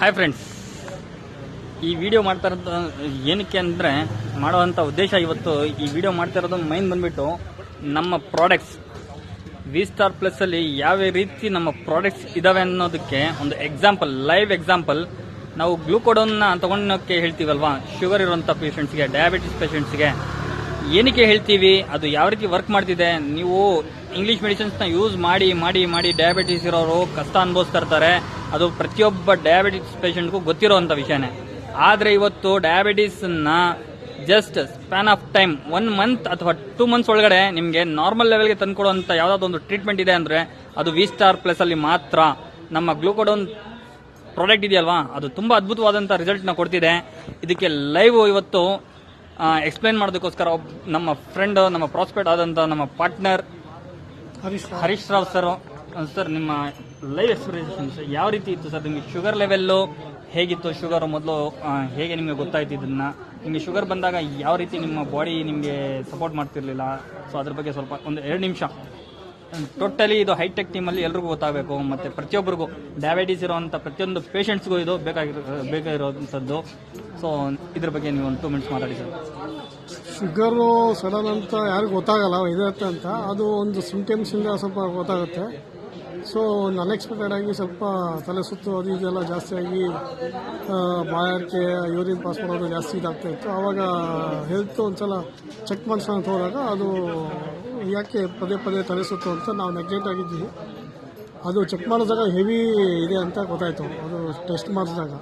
Hi friends ಈ video ಮಾಡ್ತಾ ಇರೋದು, ಏನಕ್ಕೆ ಅಂದರೆ ಮಾಡುವಂಥ ಉದ್ದೇಶ ಇವತ್ತು ಈ ವಿಡಿಯೋ ಮಾಡ್ತಾ ಇರೋದು ಮೈನ್ ಬಂದ್ಬಿಟ್ಟು ನಮ್ಮ ಪ್ರಾಡಕ್ಟ್ಸ್ ವಿ ಸ್ಟಾರ್ ಪ್ಲಸ್ಸಲ್ಲಿ ಯಾವ ರೀತಿ ನಮ್ಮ ಪ್ರಾಡಕ್ಟ್ಸ್ ಇದ್ದಾವೆ ಅನ್ನೋದಕ್ಕೆ ಒಂದು ಎಕ್ಸಾಂಪಲ್ ಲೈವ್ ಎಕ್ಸಾಂಪಲ್ ನಾವು ಗ್ಲೂಕೋಡೋನ್ನ ತೊಗೊಳೋಕ್ಕೆ ಹೇಳ್ತೀವಲ್ವಾ? ಶುಗರ್ ಇರುವಂಥ ಪೇಷೆಂಟ್ಸ್ಗೆ ಡಯಾಬಿಟಿಸ್ ಪೇಷೆಂಟ್ಸ್ಗೆ ಏನಕ್ಕೆ ಹೇಳ್ತೀವಿ? ಅದು ಯಾವ ರೀತಿ ವರ್ಕ್ ಮಾಡ್ತಿದೆ? ನೀವು ಇಂಗ್ಲೀಷ್ ಮೆಡಿಸಿನ್ಸ್ನ ಯೂಸ್ ಮಾಡಿ ಮಾಡಿ ಮಾಡಿ ಡಯಾಬಿಟಿಸ್ ಇರೋರು ಕಷ್ಟ ಅನುಭವಿಸ್ತಾ ಇರ್ತಾರೆ. ಅದು ಪ್ರತಿಯೊಬ್ಬ ಡಯಾಬಿಟಿಸ್ ಪೇಷಂಟ್ಗೂ ಗೊತ್ತಿರೋವಂಥ ವಿಷಯನೇ. ಆದರೆ ಇವತ್ತು ಡಯಾಬಿಟೀಸನ್ನ just span of time one month ಅಥವಾ ಟೂ ಮಂತ್ಸ್ ಒಳಗಡೆ ನಿಮಗೆ ನಾರ್ಮಲ್ ಲೆವೆಲ್ಗೆ ತಂದುಕೊಡುವಂಥ ಯಾವುದಾದ್ರು ಒಂದು ಟ್ರೀಟ್ಮೆಂಟ್ ಇದೆ ಅಂದರೆ ಅದು ವಿ ಸ್ಟಾರ್ ಪ್ಲಸಲ್ಲಿ ಮಾತ್ರ ನಮ್ಮ ಗ್ಲೂಕೋಡೋನ್ ಪ್ರಾಡಕ್ಟ್ ಇದೆಯಲ್ವಾ? ಅದು ತುಂಬ ಅದ್ಭುತವಾದಂಥ ರಿಸಲ್ಟ್ನ ಕೊಡ್ತಿದೆ. ಇದಕ್ಕೆ ಲೈವ್ ಇವತ್ತು ಎಕ್ಸ್ಪ್ಲೈನ್ ಮಾಡೋದಕ್ಕೋಸ್ಕರ ನಮ್ಮ ಫ್ರೆಂಡ್ ನಮ್ಮ ಪ್ರಾಸ್ಪೆಕ್ಟ್ ಆದಂಥ ನಮ್ಮ partner Harish. Harish Rao sir sir ನಿಮ್ಮ ಲೈವ್ ಎಕ್ಸ್ಪೀರಿಯನ್ಸ್ ಯಾವ ರೀತಿ ಇತ್ತು ಸರ್? ನಿಮಗೆ ಶುಗರ್ ಲೆವೆಲ್ಲು ಹೇಗಿತ್ತು? ಶುಗರ್ ಮೊದಲು ಹೇಗೆ ನಿಮಗೆ ಗೊತ್ತಾಯ್ತು ಇದನ್ನ? ನಿಮಗೆ ಶುಗರ್ ಬಂದಾಗ ಯಾವ ರೀತಿ ನಿಮ್ಮ ಬಾಡಿ ನಿಮಗೆ ಸಪೋರ್ಟ್ ಮಾಡ್ತಿರ್ಲಿಲ್ಲ? ಸೊ ಅದ್ರ ಬಗ್ಗೆ ಸ್ವಲ್ಪ ಒಂದು ಎರಡು ನಿಮಿಷ. ಟೋಟಲಿ ಇದು ಹೈಟೆಕ್ ಟೀಮಲ್ಲಿ ಎಲ್ರಿಗೂ ಗೊತ್ತಾಗಬೇಕು. ಮತ್ತು ಪ್ರತಿಯೊಬ್ಬರಿಗೂ ಡಯಾಬಿಟೀಸ್ ಇರುವಂಥ ಪ್ರತಿಯೊಂದು ಪೇಷಂಟ್ಸ್ಗೂ ಇದು ಬೇಕಾಗಿರೋ, ಬೇಕಾಗಿರೋವಂಥದ್ದು. ಸೊ ಇದ್ರ ಬಗ್ಗೆ ನೀವು ಒಂದು ಟೂ ಮಿನಿಟ್ಸ್ ಮಾತಾಡಿ ಸರ್. ಶುಗರು ಸಡನ್ ಅಂತ ಯಾರಿಗೂ ಗೊತ್ತಾಗಲ್ಲ, ಇದೆ ಅಂತ. ಅದು ಒಂದು ಸಿಂಟಮ್ಸಿಂದ ಸ್ವಲ್ಪ ಗೊತ್ತಾಗುತ್ತೆ. ಸೊ ಒಂದು ಅನ್ಎಕ್ಸ್ಪೆಕ್ಟೆಡ್ ಆಗಿ ಸ್ವಲ್ಪ ತಲೆ ಸುತ್ತು ಅದು ಇದೆಲ್ಲ ಜಾಸ್ತಿಯಾಗಿ ಬಾಯಾರಿಕೆ ಯೂರಿನ್ ಪಾಸ್ ಮಾಡೋದು ಜಾಸ್ತಿ ಇದಾಗ್ತಾ ಇತ್ತು. ಆವಾಗ ಹೆಲ್ತ್ ಒಂದ್ಸಲ ಚೆಕ್ ಮಾಡಿಸೋಣ ಅಂತ ಹೋದಾಗ ಅದು ಯಾಕೆ ಪದೇ ಪದೇ ತಲೆ ಸುತ್ತು ಅಂತ ನಾವು ನೆಗ್ಲೆಕ್ಟ್ ಆಗಿದ್ದೀವಿ ಅದು ಚೆಕ್ ಮಾಡಿದಾಗ ಹೆವಿ ಇದೆ ಅಂತ ಗೊತ್ತಾಯ್ತು. ಅದು ಟೆಸ್ಟ್ ಮಾಡಿಸಿದಾಗ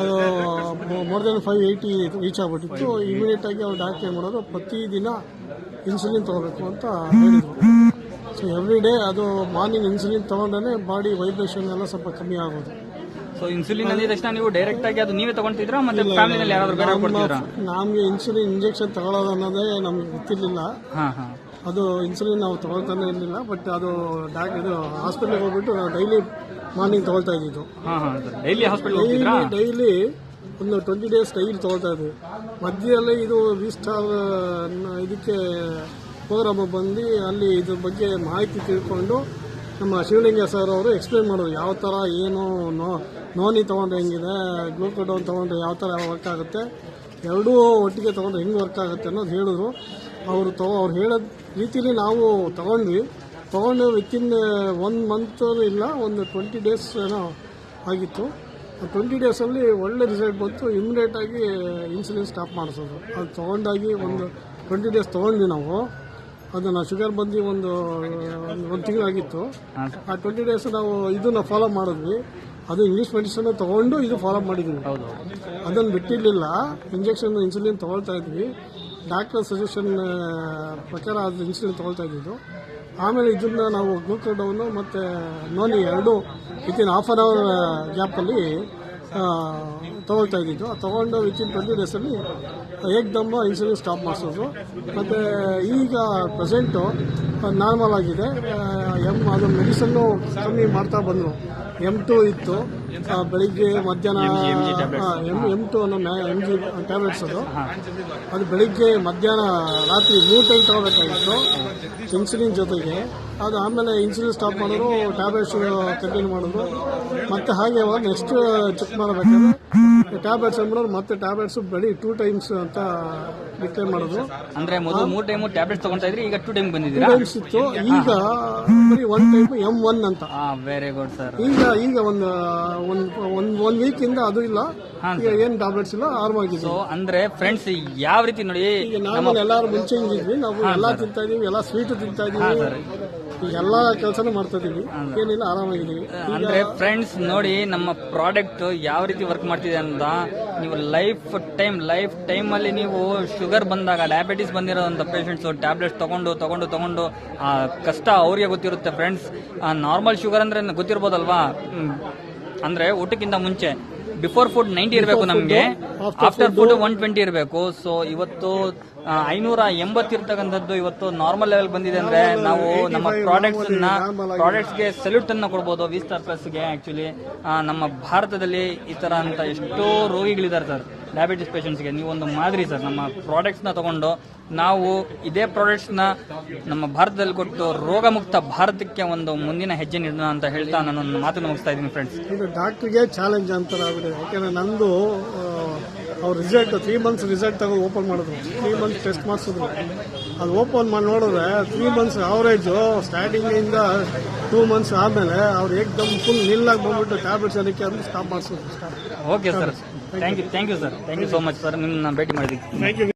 ಅದು more than five eighty reach ಆಗ್ಬಿಟ್ಟಿತ್ತು. ಇಮಿಡಿಯೇಟ್ ಆಗಿ ಅವ್ರು ಡಾಕ್ಟರ್ ಏನು ಮಾಡೋದು? ಪ್ರತಿದಿನ ಇನ್ಸುಲಿನ್ ತಗೋಬೇಕು ಅಂತ ಹೇಳಿದರು. ಸೊ ಎವ್ರಿ ಡೇ ಅದು ಮಾರ್ನಿಂಗ್ ಇನ್ಸುಲಿನ್ ತಗೊಂಡ್ರೆ ಬಾಡಿ ವೈಬ್ರೇಷನ್ ಎಲ್ಲ ಸ್ವಲ್ಪ ಕಮ್ಮಿ ಆಗೋದು. ಸೊ ಇನ್ಸುಲಿನ್ ಅಂದಿದ ತಕ್ಷಣ ನೀವು ಡೈರೆಕ್ಟ್ ಆಗಿ ಅದು ನೀವೇ ತಗೊಂತಿದ್ರಾ ಮತ್ತೆ ಫ್ಯಾಮಿಲಿನಲ್ಲಿ ಯಾರಾದರೂ ಬೇರೆ ಕೊಡ್ತಿದ್ರಾ ನಮಗೆ ಇನ್ಸುಲಿನ್ ಇಂಜೆಕ್ಷನ್ ತಗೊಳ್ಳೋದು ಅನ್ನೋದೇ ನಮಗೆ ಗೊತ್ತಿರಲಿಲ್ಲ. ಹಾ ಹಾ. ಅದು ಇನ್ಸುಲಿನ್ ನಾವು ತಗೊಳ್ತಾನೆ ಇರಲಿಲ್ಲ ಬಟ್ ಅದು ಡಾಕ್ ಇದು ಹಾಸ್ಪಿಟ್ಲಿಗೆ ಹೋಗ್ಬಿಟ್ಟು ನಾವು ಡೈಲಿ ಮಾರ್ನಿಂಗ್ ತಗೊಳ್ತಾ ಇದ್ದಿದ್ದು. ಹಾ ಹಾ ಡೈಲಿ ಹಾಸ್ಪಿಟಲ್ ಹೋಗ್ತಿದ್ರಾ? ಡೈಲಿ ಒಂದು ಟ್ವೆಂಟಿ ಡೇಸ್ ಡೈಲಿ ತಗೊಳ್ತಾ ಇದ್ವಿ. ಮಧ್ಯದಲ್ಲಿ ಇದು ವಿ ಸ್ಟಾರ್ ಇದಕ್ಕೆ ಪ್ರೋಗ್ರಾಮ್ ಬಂದು ಅಲ್ಲಿ ಇದ್ರ ಬಗ್ಗೆ ಮಾಹಿತಿ ತಿಳ್ಕೊಂಡು ನಮ್ಮ ಶಿವಲಿಂಗ ಸರ್ ಅವರು ಎಕ್ಸ್ಪ್ಲೇನ್ ಮಾಡೋದು ಯಾವ ಥರ ಏನು, ನೋ, ನೋನಿ ತೊಗೊಂಡ್ರೆ ಹೆಂಗಿದೆ ಗ್ಲೂಕೋಡೋನ್ ತೊಗೊಂಡ್ರೆ ಯಾವ ಥರ ವರ್ಕ್ ಆಗುತ್ತೆ, ಎರಡೂ ಒಟ್ಟಿಗೆ ತೊಗೊಂಡ್ರೆ ಹೆಂಗೆ ವರ್ಕ್ ಆಗುತ್ತೆ ಅನ್ನೋದು ಹೇಳಿದ್ರು. ಅವರು ತಗೋ ಅವ್ರು ಹೇಳೋ ರೀತಿಲಿ ನಾವು ತಗೊಂಡ್ವಿ. ತೊಗೊಂಡು ವಿತಿನ್ ಒನ್ ಮಂತ್ ಇಲ್ಲ, ಒಂದು ಟ್ವೆಂಟಿ ಡೇಸ್ ಏನೋ ಆಗಿತ್ತು. ಟ್ವೆಂಟಿ ಡೇಸಲ್ಲಿ ಒಳ್ಳೆ ರಿಸಲ್ಟ್ ಬಂತು ಇಮ್ಮಿಡಿಯೇಟಾಗಿ ಇನ್ಸುಲಿನ್ ಸ್ಟಾಪ್ ಮಾಡಿಸೋದು. ಅದು ತೊಗೊಂಡಾಗಿ ಒಂದು ಟ್ವೆಂಟಿ ಡೇಸ್ ತೊಗೊಂಡ್ವಿ ನಾವು. ಅದನ್ನು ಶುಗರ್ ಬಂದು ಒಂದು ಒಂದು ತಿಂಗಳಾಗಿತ್ತು. ಆ ಟ್ವೆಂಟಿ ಡೇಸ್ ನಾವು ಇದನ್ನ ಫಾಲೋ ಮಾಡಿದ್ವಿ. ಅದು ಇಂಗ್ಲೀಷ್ ಮೆಡಿಸಿನ್ ತಗೊಂಡು ಇದು ಫಾಲೋ ಮಾಡಿದ್ವಿ. ಅದನ್ನು ಬಿಟ್ಟಿರಲಿಲ್ಲ. ಇಂಜೆಕ್ಷನ್ ಇನ್ಸುಲಿನ್ ತೊಗೊಳ್ತಾ ಇದ್ವಿ. ಡಾಕ್ಟರ್ ಸಜೆಷನ್ ಪ್ರಕಾರ ಅದು ಇನ್ಸುಲಿನ್ ತಗೊಳ್ತಾ ಇದ್ದಿದ್ದು. ಆಮೇಲೆ ಇದನ್ನ ನಾವು ಗ್ಲೂಕೋಡೌನು ಮತ್ತು ನೋನಿ ಎರಡು ವಿತಿನ್ ಹಾಫ್ ಆನ್ ಅವರ್ ಗ್ಯಾಪಲ್ಲಿ ತೊಗೊಳ್ತಾ ಇದ್ದಿದ್ದು ತೊಗೊಂಡು ವಿಚಿನ್ ಟ್ವೆಂಟಿ ಡೇಸಲ್ಲಿ ಏಕ್ದಮ್ಮ ಇನ್ಸುಲಿನ್ ಸ್ಟಾಪ್ ಮಾಡಿಸೋದು. ಮತ್ತು ಈಗ ಪ್ರೆಸೆಂಟು ನಾರ್ಮಲ್ ಆಗಿದೆ. ಎಂ, ಅದು ಮೆಡಿಸನ್ನು ಕಮ್ಮಿ ಮಾಡ್ತಾ ಬಂದರು. ಎಂ ಟು ಇತ್ತು. ಬೆಳಿಗ್ಗೆ ಮಧ್ಯಾಹ್ನ ಎಂ ಎಂ ಟು ಅನ್ನೋ ಎಂ ಜಿ ಟ್ಯಾಬ್ಲೆಟ್ಸ್ ಅದು. ಅದು ಬೆಳಿಗ್ಗೆ ಮಧ್ಯಾಹ್ನ ರಾತ್ರಿ ಮೂರು ಟೈಮ್ ತಗೋಬೇಕಾಗಿತ್ತು ಇನ್ಸುಲಿನ್ ಜೊತೆಗೆ. ಅದು ಆಮೇಲೆ ಇನ್ಸುಲಿನ್ ಸ್ಟಾಪ್ ಮಾಡಿದ್ರು ಟ್ಯಾಬ್ಲೆಟ್ಸ್ ಕಂಟಿನ್ಯೂ ಮಾಡಿದ್ರು. ಮತ್ತೆ ಹಾಗೆ ಅವಾಗ ನೆಕ್ಸ್ಟ್ ಚೆಕ್ ಮಾಡಬೇಕಾದ್ರೆ ಟ್ಯಾಬ್ಲೆಟ್ಸ್ ಅಂದ್ಬಿಡೋರು ಮತ್ತೆ ಟ್ಯಾಬ್ಲೆಟ್ಸ್ ಬೆಳಿ ಟೂ ಟೈಮ್ಸ್ ಅಂತ ಡಿಕ್ಲೇರ್ ಮಾಡಿದ್ರು. ಅಂದ್ರೆ ಮೊದಲು ಮೂರು ಟೈಮು ಟ್ಯಾಬ್ಲೆಟ್ಸ್ ತಗೊಂತಾ ಇದ್ರಿ ಈಗ ಟೂ ಟೈಮ್ ಬಂದಿದ್ದೀರಾ? ಇತ್ತು. ಈಗ ಬರೀ ಒನ್ ಟೈಮ್ ಎಂ ಒನ್ ಅಂತ. ವೆರಿ ಗುಡ್ ಸರ್ ಈಗ ಈಗ ಒಂದು ಒಂದು ಒಂದು ಒನ್ ವೀಕ್ ಇಂದ ಅದು ಇಲ್ಲ. ಈಗ ಏನ್ ಟ್ಯಾಬ್ಲೆಟ್ಸ್ ಇಲ್ಲ ಆರಾಮಾಗಿದೆ ಸೊ ಅಂದ್ರೆ ಫ್ರೆಂಡ್ಸ್ ಯಾವ ರೀತಿ ನೋಡಿ ಈಗ ನಾವು ಎಲ್ಲರೂ ಮುಂಚೆ ಹಿಂಗಿದ್ವಿ ನಾವು ಎಲ್ಲಾ ತಿಂತಾ ಇದೀವಿ ಎಲ್ಲಾ ಸ್ವೀಟ್ ತಿಂತಾ ಇದೀವಿ ಈಗ ಎಲ್ಲಾ ಕೆಲಸನೂ ಮಾಡ್ತಾ ಇದೀವಿ ಏನಿಲ್ಲ ಆರಾಮಾಗಿದ್ದೀವಿ ಅಂದ್ರೆ ಫ್ರೆಂಡ್ಸ್ ನೋಡಿ ನಮ್ಮ ಪ್ರಾಡಕ್ಟ್ ಯಾವ ರೀತಿ ವರ್ಕ್ ಮಾಡ್ತಿದೆ ಅಂತ ನೀವು ಲೈಫ್ ಟೈಮ್ ಲೈಫ್ ಟೈಮ್ ಅಲ್ಲಿ ನೀವು ಶುಗರ್ ಬಂದಾಗ ಡಯಾಬಿಟಿಸ್ ಬಂದಿರೋಂಥ ಪೇಷಂಟ್ಸ್ ಟ್ಯಾಬ್ಲೆಟ್ಸ್ ತಗೊಂಡು ತಗೊಂಡು ತಗೊಂಡು ಆ ಕಷ್ಟ ಅವ್ರಿಗೆ ಗೊತ್ತಿರುತ್ತೆ ಫ್ರೆಂಡ್ಸ್ ನಾರ್ಮಲ್ ಶುಗರ್ ಅಂದ್ರೆ ಗೊತ್ತಿರ್ಬೋದಲ್ವಾ. ಅಂದ್ರೆ ಊಟಕ್ಕಿಂತ ಮುಂಚೆ ಬಿಫೋರ್ ಫುಡ್ ನೈಂಟಿ ಇರಬೇಕು ನಮಗೆ ಆಫ್ಟರ್ ಫುಡ್ ಒನ್ ಟ್ವೆಂಟಿ ಇರಬೇಕು. ಸೊ ಇವತ್ತು ಐನೂರ ಎಂಬತ್ತಿರ್ತಕ್ಕಂಥದ್ದು ಇವತ್ತು ನಾರ್ಮಲ್ ಲೆವೆಲ್ ಬಂದಿದೆ ಅಂದ್ರೆ ನಾವು ನಮ್ಮ ಪ್ರಾಡಕ್ಟ್ಸ್ ಪ್ರಾಡಕ್ಟ್ಸ್ಗೆ ಪ್ರಾಡಕ್ಟ್ಸ್ಗೆ ಸಲ್ಯೂಟ್ ಅನ್ನ ಕೊಡ್ಬೋದು ವಿ ಸ್ಟಾರ್ ಪ್ಲಸ್ಗೆ ಆಕ್ಚುಲಿ ನಮ್ಮ ಭಾರತದಲ್ಲಿ ಈ ತರ ಅಂತ ಎಷ್ಟೋ ರೋಗಿಗಳಿದ್ದಾರೆ ಸರ್ ಡಯಾಬಿಟಿಸ್ ಪೇಷಂಟ್ಸ್ಗೆ ನೀವು ಒಂದು ಮಾದರಿ ಸರ್ ನಮ್ಮ ಪ್ರಾಡಕ್ಟ್ಸ್ನ ತಗೊಂಡು ನಾವು ಇದೇ ಪ್ರಾಡಕ್ಟ್ಸ್ನ ನಮ್ಮ ಭಾರತದಲ್ಲಿ ಕೊಟ್ಟು ರೋಗಮುಕ್ತ ಭಾರತಕ್ಕೆ ಒಂದು ಮುಂದಿನ ಹೆಜ್ಜೆ ನೀಡೋಣ ಅಂತ ಹೇಳ್ತಾ ನಾನು ಮಾತನ್ನು ಮುಗಿಸ್ತಾ ಇದ್ದೀನಿ ಫ್ರೆಂಡ್ಸ್ ಡಾಕ್ಟ್ರಿಗೆ ಚಾಲೆಂಜ್ ಅಂತಾರೆ ಯಾಕೆಂದ್ರೆ ನಂದು ಅವ್ರ ರಿಸಲ್ಟ್ ತ್ರೀ ಮಂತ್ಸ್ ರಿಸಲ್ಟ್ ತಗೊಂಡು ಓಪನ್ ಮಾಡಿದ್ರು. ತ್ರೀ ಮಂತ್ಸ್ ಟೆಸ್ಟ್ ಮಾಡಿಸಿದ್ರು. ಅದು ಓಪನ್ ಮಾಡಿ ನೋಡಿದ್ರೆ ತ್ರೀ ಮಂತ್ಸ್ ಅವರೇಜು ಸ್ಟಾರ್ಟಿಂಗಿಂದ ಟೂ ಮಂತ್ಸ್ ಆದಮೇಲೆ ಅವ್ರು ಏಕ್ದಮ್ ಫುಲ್ ನಿಲ್ಲಾಗಿ ಬಂದ್ಬಿಟ್ಟು ಟ್ಯಾಬ್ಲೆಟ್ಸ್ ಅದಕ್ಕೆ ಅಂದ್ರೆ ಸ್ಟಾಪ್ ಮಾಡಿಸೋದು okay sir thank you thank you sir thank you so much sir ನಿಮ್ಮನ್ನ ಭೇಟಿ ಮಾಡಿದ್ದೀವಿ ಥ್ಯಾಂಕ್ ಯು